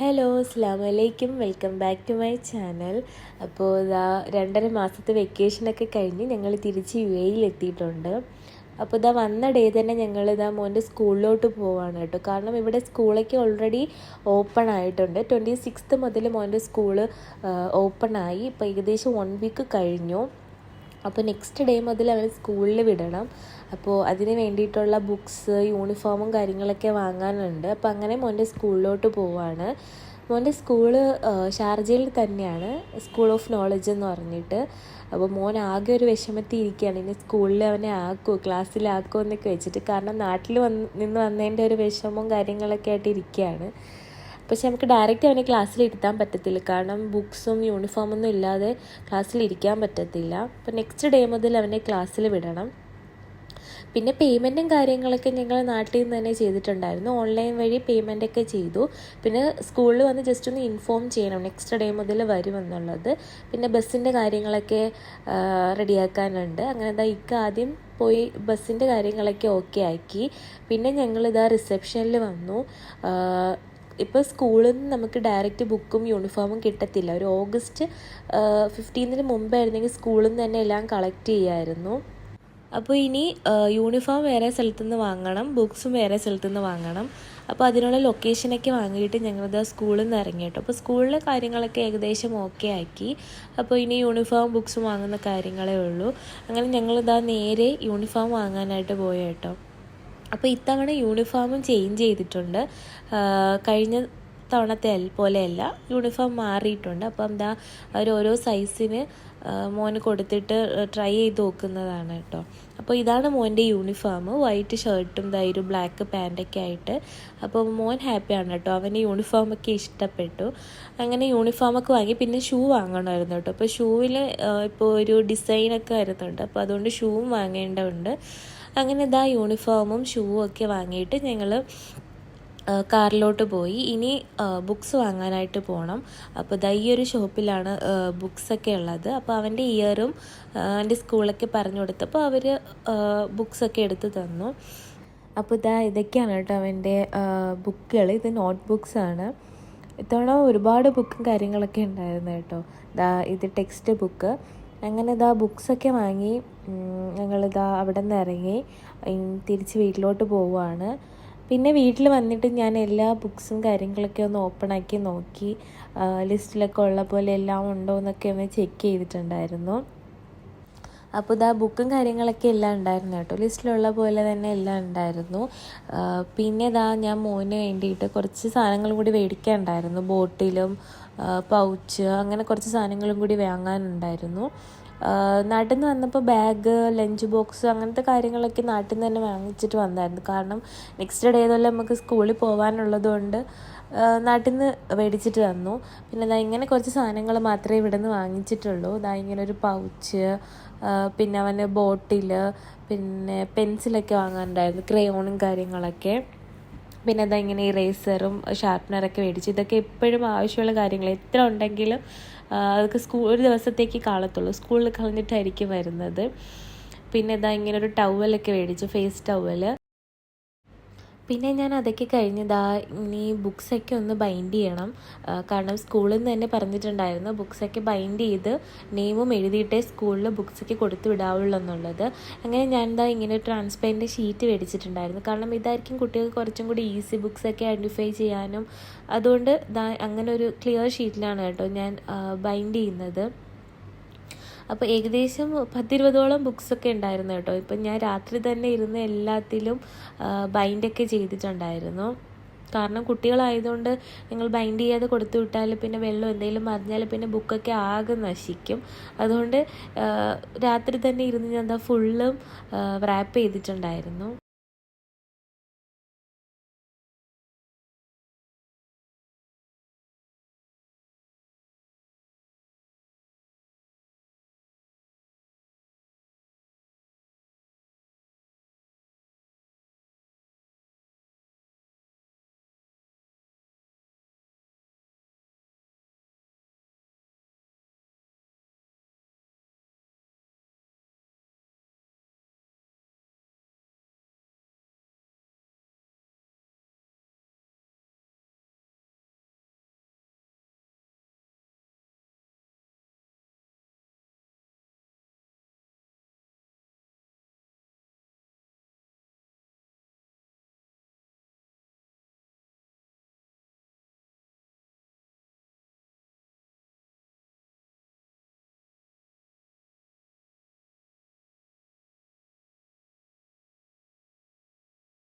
Hello അസ്സാം വലൈക്കും welcome back to my channel. അപ്പോൾ ഇതാ രണ്ടര മാസത്തെ വെക്കേഷനൊക്കെ കഴിഞ്ഞ് ഞങ്ങൾ തിരിച്ച് യു എയിൽ എത്തിയിട്ടുണ്ട് അപ്പോൾ ഇതാ വന്ന ഡേ തന്നെ ഞങ്ങൾ ഇതാ മോന്റെ സ്കൂളിലോട്ട് പോവാണ് കേട്ടോ. കാരണം ഇവിടെ സ്കൂളൊക്കെ ഓൾറെഡി ഓപ്പൺ ആയിട്ടുണ്ട്. ട്വന്റി സിക്സ്ത് മുതൽ മോന്റെ സ്കൂൾ ഓപ്പൺ ആയി. ഇപ്പോൾ ഏകദേശം വൺ വീക്ക് കഴിഞ്ഞു. അപ്പോൾ നെക്സ്റ്റ് ഡേ മുതൽ അവനെ സ്കൂളിൽ വിടണം. അപ്പോൾ അതിന് വേണ്ടിയിട്ടുള്ള ബുക്സ് യൂണിഫോമും കാര്യങ്ങളൊക്കെ വാങ്ങാനുണ്ട്. അപ്പോൾ അങ്ങനെ മോന്റെ സ്കൂളിലോട്ട് പോവാണ്. മോന്റെ സ്കൂൾ ഷാർജയിൽ തന്നെയാണ് സ്കൂൾ ഓഫ് നോളജ് എന്ന് പറഞ്ഞിട്ട്. അപ്പോൾ മോൻ ആകെ ഒരു വിഷമത്തിൽ ഇരിക്കുകയാണ് ഇനി സ്കൂളിൽ അവനെ ആക്കുമോ ക്ലാസ്സിലാക്കുമോ എന്നൊക്കെ വെച്ചിട്ട്. കാരണം നാട്ടിൽ വന്ന് നിന്ന് വന്നതിന്റെ ഒരു വിഷമവും കാര്യങ്ങളൊക്കെ ആയിട്ട് ഇരിക്കുകയാണ്. പക്ഷെ നമുക്ക് ഡയറക്റ്റ് അവനെ ക്ലാസ്സിൽ ഇരുത്താൻ പറ്റത്തില്ല. കാരണം ബുക്സും യൂണിഫോമൊന്നും ഇല്ലാതെ ക്ലാസ്സിൽ ഇരിക്കാൻ പറ്റത്തില്ല. അപ്പോൾ നെക്സ്റ്റ് ഡേ മുതൽ അവനെ ക്ലാസ്സിൽ വിടണം. പിന്നെ പേയ്മെന്റും കാര്യങ്ങളൊക്കെ ഞങ്ങൾ നാട്ടിൽ നിന്ന് തന്നെ ചെയ്തിട്ടുണ്ടായിരുന്നു. ഓൺലൈൻ വഴി പേയ്മെന്റൊക്കെ ചെയ്തു. പിന്നെ സ്കൂളിൽ വന്ന് ജസ്റ്റ് ഒന്ന് ഇൻഫോം ചെയ്യണം. നെക്സ്റ്റ് ഡേ മുതൽ വരുമെന്നുള്ളത് പിന്നെ ബസ്സിന്റെ കാര്യങ്ങളൊക്കെ റെഡിയാക്കാനുണ്ട്. അങ്ങനെ എന്താ ഇക്ക ആദ്യം പോയി ബസ്സിന്റെ കാര്യങ്ങളൊക്കെ ഓക്കെ ആക്കി. പിന്നെ ഞങ്ങളിതാ റിസപ്ഷനിൽ വന്നു. ഇപ്പോൾ സ്കൂളിൽ നിന്ന് നമുക്ക് ഡയറക്റ്റ് ബുക്കും യൂണിഫോമും കിട്ടത്തില്ല. ഒരു ഓഗസ്റ്റ് ഫിഫ്റ്റീനിന് മുമ്പായിരുന്നെങ്കിൽ സ്കൂളിൽ നിന്ന് തന്നെ എല്ലാം കളക്ട് ചെയ്യായിരുന്നു. അപ്പോൾ ഇനി യൂണിഫോം വേറെ സ്ഥലത്തു നിന്ന് വാങ്ങണം ബുക്സും വേറെ സ്ഥലത്തു നിന്ന് വാങ്ങണം. അപ്പോൾ അതിനുള്ള ലൊക്കേഷനൊക്കെ വാങ്ങിയിട്ട് ഞങ്ങളിത് സ്കൂളിൽ നിന്ന് ഇറങ്ങി കേട്ടോ. അപ്പോൾ സ്കൂളിലെ കാര്യങ്ങളൊക്കെ ഏകദേശം ഓക്കെ ആക്കി. അപ്പോൾ ഇനി യൂണിഫോം ബുക്സും വാങ്ങുന്ന കാര്യങ്ങളേ ഉള്ളൂ. അങ്ങനെ ഞങ്ങളിതാ നേരെ യൂണിഫോം വാങ്ങാനായിട്ട് പോയി കേട്ടോ. അപ്പോൾ ഇത്തവണ യൂണിഫോമും ചേഞ്ച് ചെയ്തിട്ടുണ്ട്. കഴിഞ്ഞ തവണത്തെ പോലെയല്ല. യൂണിഫോം മാറിയിട്ടുണ്ട്. അപ്പം എന്താ ഓരോ സൈസിന് മോന് കൊടുത്തിട്ട് ട്രൈ ചെയ്ത് നോക്കുന്നതാണ് കേട്ടോ അപ്പോൾ ഇതാണ് മോന്റെ യൂണിഫോം വൈറ്റ് ഷർട്ടും ഒരു ബ്ലാക്ക് പാന്റൊക്കെ ആയിട്ട്. അപ്പോൾ മോൻ ഹാപ്പിയാണ് കേട്ടോ അവന് യൂണിഫോമൊക്കെ ഇഷ്ടപ്പെട്ടു. അങ്ങനെ യൂണിഫോമൊക്കെ വാങ്ങി. പിന്നെ ഷൂ വാങ്ങണമായിരുന്നു കേട്ടോ അപ്പോൾ ഷൂവിൽ ഇപ്പോൾ ഒരു ഡിസൈനൊക്കെ വരുന്നുണ്ട്. അപ്പോൾ അതുകൊണ്ട് ഷൂവും വാങ്ങേണ്ടതുണ്ട്. അങ്ങനെ ഇതാ യൂണിഫോമും ഷൂവും ഒക്കെ വാങ്ങിയിട്ട് ഞങ്ങൾ കാറിലോട്ട് പോയി. ഇനി ബുക്സ് വാങ്ങാനായിട്ട് പോകണം അപ്പോൾ ഇതാ ഈ ഒരു ഷോപ്പിലാണ് ബുക്സൊക്കെ ഉള്ളത്. അപ്പോൾ അവന്റെ ഇയറും അവന്റെ സ്കൂളൊക്കെ പറഞ്ഞു കൊടുത്തപ്പോൾ അവർ ബുക്സൊക്കെ എടുത്ത് തന്നു. അപ്പോൾ ഇതാ ഇതൊക്കെയാണ് കേട്ടോ അവന്റെ ബുക്കുകൾ ഇത് നോട്ട് ബുക്സ് ആണ്. ഇത്തവണ ഒരുപാട് ബുക്കും കാര്യങ്ങളൊക്കെ ഉണ്ടായിരുന്നു കേട്ടോ. ഇതാ ഇത് ടെക്സ്റ്റ് ബുക്ക് അങ്ങനെ ഇതാ ബുക്സൊക്കെ വാങ്ങി ഞങ്ങളിതാ അവിടെ നിന്ന് ഇറങ്ങി തിരിച്ച് വീട്ടിലോട്ട് പോവുകയാണ്. പിന്നെ വീട്ടിൽ വന്നിട്ട് ഞാൻ എല്ലാ ബുക്സും കാര്യങ്ങളൊക്കെ ഒന്ന് ഓപ്പൺ ആക്കി നോക്കി. ലിസ്റ്റിലൊക്കെ ഉള്ള പോലെ എല്ലാം ഉണ്ടോ എന്നൊക്കെ ഒന്ന് ചെക്ക് ചെയ്തിട്ടുണ്ടായിരുന്നു. അപ്പോൾ ഇതാ ബുക്കും കാര്യങ്ങളൊക്കെ എല്ലാം ഉണ്ടായിരുന്നു കേട്ടോ. ലിസ്റ്റിലുള്ള പോലെ തന്നെ എല്ലാം ഉണ്ടായിരുന്നു. പിന്നെ ഇതാ ഞാൻ മോന് വേണ്ടിയിട്ട് കുറച്ച് സാധനങ്ങളും കൂടി മേടിക്കാനുണ്ടായിരുന്നു. ബോട്ടിലും പൗച്ച് അങ്ങനെ കുറച്ച് സാധനങ്ങളും കൂടി വാങ്ങാനുണ്ടായിരുന്നു. നാട്ടിൽ നിന്ന് വന്നപ്പോൾ ബാഗ് ലഞ്ച് ബോക്സ് അങ്ങനത്തെ കാര്യങ്ങളൊക്കെ നാട്ടിൽ നിന്ന് തന്നെ വാങ്ങിച്ചിട്ട് വന്നായിരുന്നു. കാരണം നെക്സ്റ്റ് ഡേ തന്നെ നമുക്ക് സ്കൂളിൽ പോകാനുള്ളത് കൊണ്ട് നാട്ടിൽ നിന്ന് മേടിച്ചിട്ട് തന്നു പിന്നെ ഇതാ ഇങ്ങനെ കുറച്ച് സാധനങ്ങൾ മാത്രമേ ഇവിടെ നിന്ന് വാങ്ങിച്ചിട്ടുള്ളൂ. ഇതാ ഇങ്ങനെ ഒരു പൗച്ച് പിന്നെ അവന് ബോട്ടിൽ പിന്നെ പെൻസിലൊക്കെ വാങ്ങാനുണ്ടായിരുന്നു ക്രയോണും കാര്യങ്ങളൊക്കെ. പിന്നെ എന്താ ഇങ്ങനെ ഇറേസറും ഷാർപ്പനറൊക്കെ മേടിച്ചു ഇതൊക്കെ എപ്പോഴും ആവശ്യമുള്ള കാര്യങ്ങൾ. എത്ര ഉണ്ടെങ്കിലും അതൊക്കെ സ്കൂൾ ഒരു ദിവസത്തേക്ക് കാണത്തുള്ളൂ. സ്കൂളിൽ കളഞ്ഞിട്ടായിരിക്കും വരുന്നത്. പിന്നെ ഇതാ ഇങ്ങനെ ഒരു ടവലൊക്കെ മേടിച്ചു ഫേസ് ടവൽ പിന്നെ ഞാൻ അതൊക്കെ കഴിഞ്ഞതാ ഇനി ബുക്സൊക്കെ ഒന്ന് ബൈൻഡ് ചെയ്യണം. കാരണം സ്കൂളിൽ നിന്ന് തന്നെ പറഞ്ഞിട്ടുണ്ടായിരുന്നു ബുക്സൊക്കെ ബൈൻഡ് ചെയ്ത് നെയിമും എഴുതിയിട്ടേ സ്കൂളിൽ ബുക്സൊക്കെ കൊടുത്തു വിടാവുള്ളൂ എന്നുള്ളത്. അങ്ങനെ ഞാൻ എന്താ ഇങ്ങനെ ട്രാൻസ്പെറന്റ് ഷീറ്റ് മേടിച്ചിട്ടുണ്ടായിരുന്നു. കാരണം ഇതായിരിക്കും കുട്ടികൾക്ക് കുറച്ചും കൂടി ഈസി ബുക്സൊക്കെ ഐഡന്റിഫൈ ചെയ്യാനും. അതുകൊണ്ട് അങ്ങനെ ഒരു ക്ലിയർ ഷീറ്റിലാണ് കേട്ടോ ഞാൻ ബൈൻഡ് ചെയ്യുന്നത്. അപ്പോൾ ഏകദേശം പത്തിരുപതോളം ബുക്സൊക്കെ ഉണ്ടായിരുന്നു കേട്ടോ. ഇപ്പം ഞാൻ രാത്രി തന്നെ ഇരുന്ന് എല്ലാത്തിലും ബൈൻഡൊക്കെ ചെയ്തിട്ടുണ്ടായിരുന്നു. കാരണം കുട്ടികളായതുകൊണ്ട് നിങ്ങൾ ബൈൻഡ് ചെയ്യാതെ കൊടുത്തു വിട്ടാൽ പിന്നെ വെള്ളം എന്തെങ്കിലും മറിഞ്ഞാൽ പിന്നെ ബുക്കൊക്കെ ആകെ നശിക്കും. അതുകൊണ്ട് രാത്രി തന്നെ ഇരുന്ന് ഞാൻ എന്താ ഫുള്ളും റാപ്പ് ചെയ്തിട്ടുണ്ടായിരുന്നു.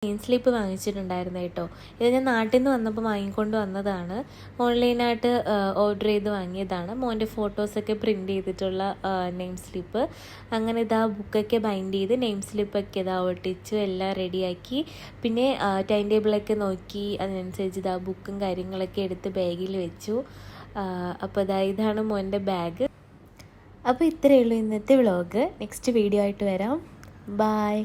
നെയിം സ്ലിപ്പ് വാങ്ങിച്ചിട്ടുണ്ടായിരുന്നു കേട്ടോ. ഇത് ഞാൻ നാട്ടിൽ നിന്ന് വന്നപ്പോൾ വാങ്ങിക്കൊണ്ട് വന്നതാണ്. ഓൺലൈനായിട്ട് ഓർഡർ ചെയ്ത് വാങ്ങിയതാണ്. മോന്റെ ഫോട്ടോസൊക്കെ പ്രിന്റ് ചെയ്തിട്ടുള്ള നെയിം സ്ലിപ്പ് അങ്ങനെ ഇതാ ബുക്കൊക്കെ ബൈൻഡ് ചെയ്ത് നെയിം സ്ലിപ്പൊക്കെ ഇതാ ഒട്ടിച്ചു എല്ലാം റെഡിയാക്കി പിന്നെ ടൈം ടേബിളൊക്കെ നോക്കി അതിനനുസരിച്ച് ഇതാ ബുക്കും കാര്യങ്ങളൊക്കെ എടുത്ത് ബാഗിൽ വെച്ചു. അപ്പോൾ ഇതാ ഇതാണ് മോന്റെ ബാഗ് അപ്പോൾ ഇത്രയേ ഉള്ളൂ ഇന്നത്തെ വ്ളോഗ് നെക്സ്റ്റ് വീഡിയോ ആയിട്ട് വരാം. ബായ്